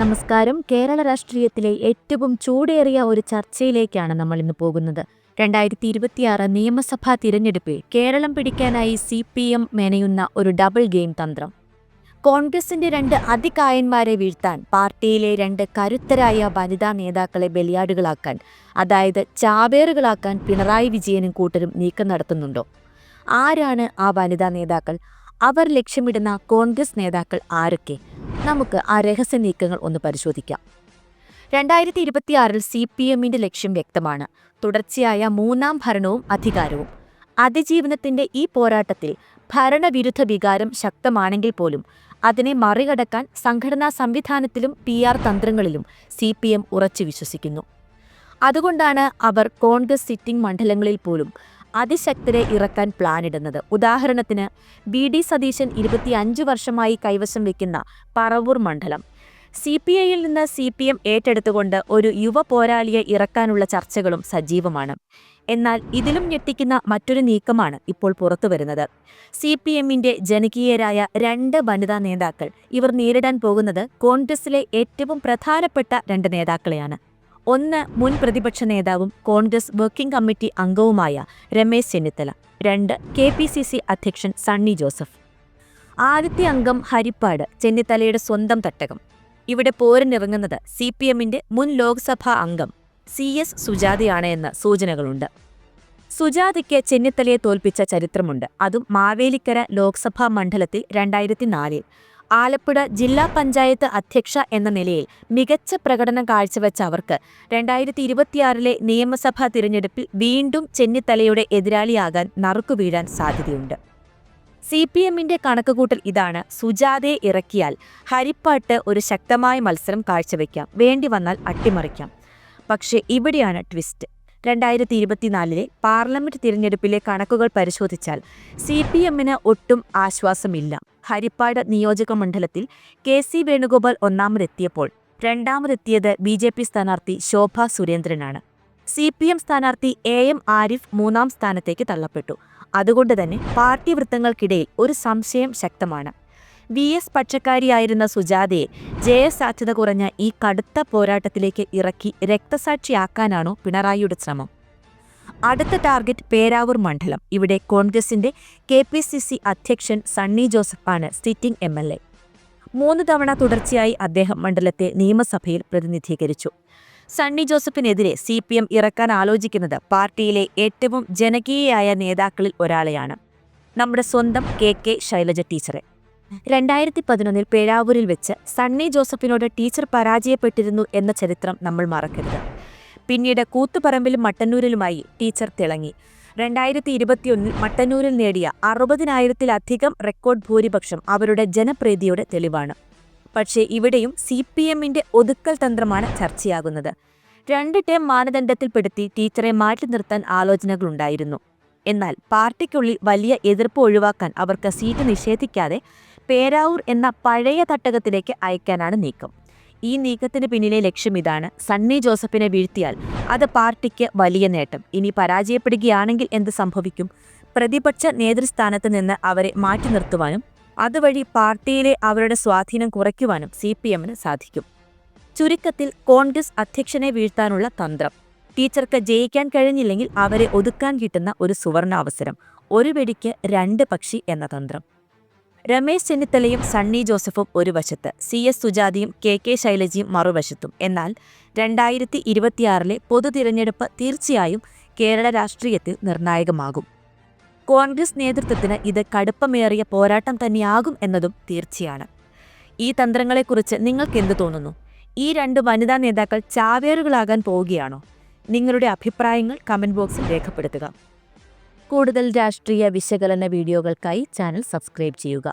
നമസ്കാരം. കേരള രാഷ്ട്രീയത്തിലെ ഏറ്റവും ചൂടേറിയ ഒരു ചർച്ചയിലേക്കാണ് നമ്മൾ ഇന്ന് പോകുന്നത്. രണ്ടായിരത്തി ഇരുപത്തിയാറ് നിയമസഭാ തിരഞ്ഞെടുപ്പിൽ കേരളം പിടിക്കാനായി സി പി എം മെനയുന്ന ഒരു ഡബിൾ ഗെയിം തന്ത്രം. കോൺഗ്രസിന്റെ രണ്ട് അതികായന്മാരെ വീഴ്ത്താൻ പാർട്ടിയിലെ രണ്ട് കരുത്തരായ വനിതാ നേതാക്കളെ ബലിയാടുകളാക്കാൻ അതായത് ചാവേറുകളാക്കാൻ പിണറായി വിജയനും കൂട്ടരും നീക്കം നടത്തുന്നുണ്ടോ? ആരാണ് ആ വനിതാ നേതാക്കൾ? അവർ ലക്ഷ്യമിടുന്ന കോൺഗ്രസ് നേതാക്കൾ ആരൊക്കെ? നമുക്ക് ആ രഹസ്യ നീക്കങ്ങൾ ഒന്ന് പരിശോധിക്കാം. രണ്ടായിരത്തി ഇരുപത്തിയാറിൽ സി പി എമ്മിന്റെ ലക്ഷ്യം വ്യക്തമാണ്. തുടർച്ചയായ മൂന്നാം ഭരണവും അധികാരവും. അതിജീവനത്തിന്റെ ഈ പോരാട്ടത്തിൽ ഭരണവിരുദ്ധ വികാരം ശക്തമാണെങ്കിൽ പോലും അതിനെ മറികടക്കാൻ സംഘടനാ സംവിധാനത്തിലും പി ആർ തന്ത്രങ്ങളിലും സി പി എം ഉറച്ചു വിശ്വസിക്കുന്നു. അതുകൊണ്ടാണ് അവർ കോൺഗ്രസ് സിറ്റിംഗ് മണ്ഡലങ്ങളിൽ പോലും അതിശക്തരെ ഇറക്കാൻ പ്ലാനിടുന്നത് ഉദാഹരണത്തിന് ബി ഡി. സതീശൻ ഇരുപത്തിയഞ്ച് വർഷമായി കൈവശം വയ്ക്കുന്ന പറവൂർ മണ്ഡലം. സി പി ഐയിൽ നിന്ന് സി പി എം ഏറ്റെടുത്തുകൊണ്ട് ഒരു യുവ പോരാളിയെ ഇറക്കാനുള്ള ചർച്ചകളും സജീവമാണ്. എന്നാൽ ഇതിലും ഞെട്ടിക്കുന്ന മറ്റൊരു നീക്കമാണ് ഇപ്പോൾ പുറത്തുവരുന്നത് സി പി എമ്മിന്റെ ജനകീയരായ രണ്ട് വനിതാ നേതാക്കൾ ഇവർ നേരിടാൻ പോകുന്നത് കോൺഗ്രസിലെ ഏറ്റവും പ്രധാനപ്പെട്ട രണ്ട് നേതാക്കളെയാണ്. ഒന്ന് മുൻ പ്രതിപക്ഷ നേതാവും കോൺഗ്രസ് വർക്കിംഗ് കമ്മിറ്റി അംഗവുമായ രമേശ് ചെന്നിത്തല. രണ്ട് കെ പി സി സി അധ്യക്ഷൻ സണ്ണി ജോസഫ്. ആദ്യത്തെ അംഗം ഹരിപ്പാട് ചെന്നിത്തലയുടെ സ്വന്തം തട്ടകം. ഇവിടെ പോരിനിറങ്ങുന്നത് സി പി എമ്മിന്റെ മുൻ ലോക്സഭാ അംഗം സി എസ് സുജാതയാണ് എന്ന സൂചനകളുണ്ട്. സുജാതയ്ക്ക് ചെന്നിത്തലയെ തോൽപ്പിച്ച ചരിത്രമുണ്ട്. അതും മാവേലിക്കര ലോക്സഭാ മണ്ഡലത്തിൽ രണ്ടായിരത്തി നാലിൽ ആലപ്പുഴ ജില്ലാ പഞ്ചായത്ത് അധ്യക്ഷ എന്ന നിലയിൽ മികച്ച പ്രകടനം കാഴ്ചവെച്ച അവർക്ക് രണ്ടായിരത്തി ഇരുപത്തിയാറിലെ നിയമസഭാ തിരഞ്ഞെടുപ്പിൽ വീണ്ടും ചെന്നിത്തലയുടെ എതിരാളിയാകാൻ നറുക്കുവീഴാൻ സാധ്യതയുണ്ട്. സി പി എമ്മിന്റെ കണക്കുകൂട്ടൽ ഇതാണ്. സുജാതയെ ഇറക്കിയാൽ ഹരിപ്പാട്ട് ഒരു ശക്തമായ മത്സരം കാഴ്ചവെക്കാം. വേണ്ടി വന്നാൽ അട്ടിമറിക്കാം. പക്ഷേ ഇവിടെയാണ് ട്വിസ്റ്റ്. രണ്ടായിരത്തി ഇരുപത്തിനാലിലെ പാർലമെന്റ് തിരഞ്ഞെടുപ്പിലെ കണക്കുകൾ പരിശോധിച്ചാൽ സി പി എമ്മിന് ഒട്ടും ആശ്വാസമില്ല. ഹരിപ്പാട് നിയോജക മണ്ഡലത്തിൽ കെ സി വേണുഗോപാൽ ഒന്നാമതെത്തിയപ്പോൾ രണ്ടാമതെത്തിയത് ബി ജെ പി സ്ഥാനാർത്ഥി ശോഭ സുരേന്ദ്രനാണ്. സി പി എം സ്ഥാനാർത്ഥി എ എം ആരിഫ് മൂന്നാം സ്ഥാനത്തേക്ക് തള്ളപ്പെട്ടു. അതുകൊണ്ട് തന്നെ പാർട്ടി വൃത്തങ്ങൾക്കിടയിൽ ഒരു സംശയം ശക്തമാണ്. വി എസ് പക്ഷക്കാരിയായിരുന്ന സുജാതയെ ജയസാധ്യത കുറഞ്ഞ ഈ കടുത്ത പോരാട്ടത്തിലേക്ക് ഇറക്കി രക്തസാക്ഷിയാക്കാനാണോ പിണറായിയുടെ ശ്രമം. അടുത്ത ടാർഗറ്റ് പേരാവൂർ മണ്ഡലം. ഇവിടെ കോൺഗ്രസിന്റെ കെ പി സി സി അധ്യക്ഷൻ സണ്ണി ജോസഫാണ് സിറ്റിംഗ് എം എൽ എ. മൂന്ന് തവണ തുടർച്ചയായി അദ്ദേഹം മണ്ഡലത്തെ നിയമസഭയിൽ പ്രതിനിധീകരിച്ചു. സണ്ണി ജോസഫിനെതിരെ സി പി എം ഇറക്കാൻ ആലോചിക്കുന്നത് പാർട്ടിയിലെ ഏറ്റവും ജനകീയയായ നേതാക്കളിൽ ഒരാളെയാണ്. നമ്മുടെ സ്വന്തം കെ കെ ശൈലജ ടീച്ചറെ. രണ്ടായിരത്തി പതിനൊന്നിൽ പേരാവൂരിൽ വെച്ച് സണ്ണി ജോസഫിനോട് ടീച്ചർ പരാജയപ്പെട്ടിരുന്നു എന്ന ചരിത്രം നമ്മൾ മറക്കരുത്. പിന്നീട് കൂത്തുപറമ്പിലും മട്ടന്നൂരിലുമായി ടീച്ചർ തിളങ്ങി. രണ്ടായിരത്തി ഇരുപത്തിയൊന്നിൽ മട്ടന്നൂരിൽ നേടിയ അറുപതിനായിരത്തിലധികം റെക്കോർഡ് ഭൂരിപക്ഷം അവരുടെ ജനപ്രീതിയുടെ തെളിവാണ്. പക്ഷേ ഇവിടെയും സി പി എമ്മിന്റെ ഒതുക്കൽ തന്ത്രമാണ് ചർച്ചയാകുന്നത്. രണ്ട് ടേം മാനദണ്ഡത്തിൽപ്പെടുത്തി ടീച്ചറെ മാറ്റി നിർത്താൻ ആലോചനകളുണ്ടായിരുന്നു. എന്നാൽ പാർട്ടിക്കുള്ളിൽ വലിയ എതിർപ്പ് ഒഴിവാക്കാൻ അവർക്ക് സീറ്റ് നിഷേധിക്കാതെ പേരാവൂർ എന്ന പഴയ തട്ടകത്തിലേക്ക് അയക്കാനാണ് നീക്കം. ഈ നീക്കത്തിന് പിന്നിലെ ലക്ഷ്യം ഇതാണ്. സണ്ണി ജോസഫിനെ വീഴ്ത്തിയാൽ അത് പാർട്ടിക്ക് വലിയ നേട്ടം. ഇനി പരാജയപ്പെടുകയാണെങ്കിൽ എന്ത് സംഭവിക്കും? പ്രതിപക്ഷ നേതൃസ്ഥാനത്ത് നിന്ന് അവരെ മാറ്റി നിർത്തുവാനും അതുവഴി പാർട്ടിയിലെ അവരുടെ സ്വാധീനം കുറയ്ക്കുവാനും സി പി എമ്മിന് സാധിക്കും. ചുരുക്കത്തിൽ കോൺഗ്രസ് അധ്യക്ഷനെ വീഴ്ത്താനുള്ള തന്ത്രം. ടീച്ചർക്ക് ജയിക്കാൻ കഴിഞ്ഞില്ലെങ്കിൽ അവരെ ഒതുക്കാൻ കിട്ടുന്ന ഒരു സുവർണാവസരം ഒരു വെടിക്ക് രണ്ട് പക്ഷി എന്ന തന്ത്രം. രമേശ് ചെന്നിത്തലയും സണ്ണി ജോസഫും ഒരു വശത്ത് സി എസ് സുജാതിയും കെ കെ ശൈലജയും മറുവശത്തും. എന്നാൽ രണ്ടായിരത്തി ഇരുപത്തിയാറിലെ പൊതു തിരഞ്ഞെടുപ്പ് തീർച്ചയായും കേരള രാഷ്ട്രീയത്തിൽ നിർണായകമാകും. കോൺഗ്രസ് നേതൃത്വത്തിന് ഇത് കടുപ്പമേറിയ പോരാട്ടം തന്നെയാകും എന്നതും തീർച്ചയാണ്. ഈ തന്ത്രങ്ങളെക്കുറിച്ച് നിങ്ങൾക്കെന്ത് തോന്നുന്നു? ഈ രണ്ട് വനിതാ നേതാക്കൾ ചാവേറുകളാകാൻ പോവുകയാണോ? നിങ്ങളുടെ അഭിപ്രായങ്ങൾ കമന്റ് ബോക്സിൽ രേഖപ്പെടുത്തുക. കൂടുതൽ രാഷ്ട്രീയ വിശകലന വീഡിയോകൾക്കായി ചാനൽ സബ്സ്ക്രൈബ് ചെയ്യുക.